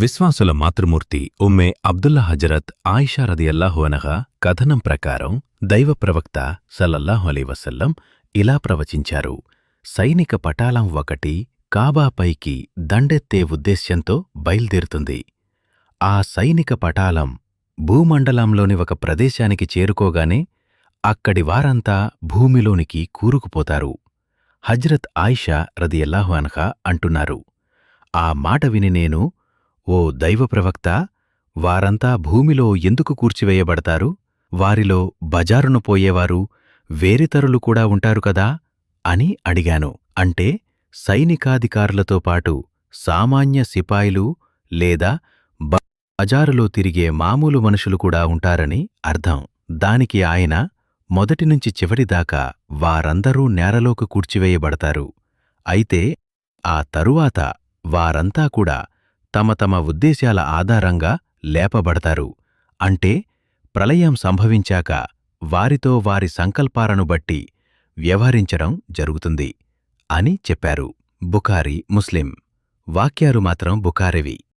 విశ్వాసుల మాతృమూర్తి ఉమ్మే అబ్దుల్లా హజరత్ ఆయిషా రదియల్లాహు అనహా కథనం ప్రకారం దైవ ప్రవక్త సల్లల్లాహు అలీవసల్లం ఇలా ప్రవచించారు. సైనిక పటాలం ఒకటి కాబాపైకి దండెత్తే ఉద్దేశ్యంతో బయల్దేరుతుంది. ఆ సైనిక పటాలం భూమండలంలోని ఒక ప్రదేశానికి చేరుకోగానే అక్కడి వారంతా భూమిలోనికి కూరుకుపోతారు. హజ్రత్ ఆయిషా రదియల్లాహు అన్హా అంటున్నారు. ఆ మాట విని నేను ఓ దైవప్రవక్త వారంతా భూమిలో ఎందుకు కూర్చివేయబడతారు? వారిలో బజారును పోయేవారు వేరితరులు కూడా ఉంటారు కదా? అని అడిగాను. అంటే సైనికాధికారులతో పాటు సామాన్య సిపాయిలు లేదా బజారులో తిరిగే మామూలు మనుషులు కూడా ఉంటారని అర్థం. దానికి ఆయన మొదటినుంచి చివరిదాకా వారందరూ నేరలోకి కూర్చివేయబడతారు. అయితే ఆ తరువాత వారంతా కూడా తమ తమ ఉద్దేశాల ఆధారంగా లేపబడతారు. అంటే ప్రళయం సంభవించాక వారితో వారి సంకల్పాలను బట్టి వ్యవహరించడం జరుగుతుంది అని చెప్పారు బుకారి ముస్లిం. వాక్యాలు మాత్రం బుకారివి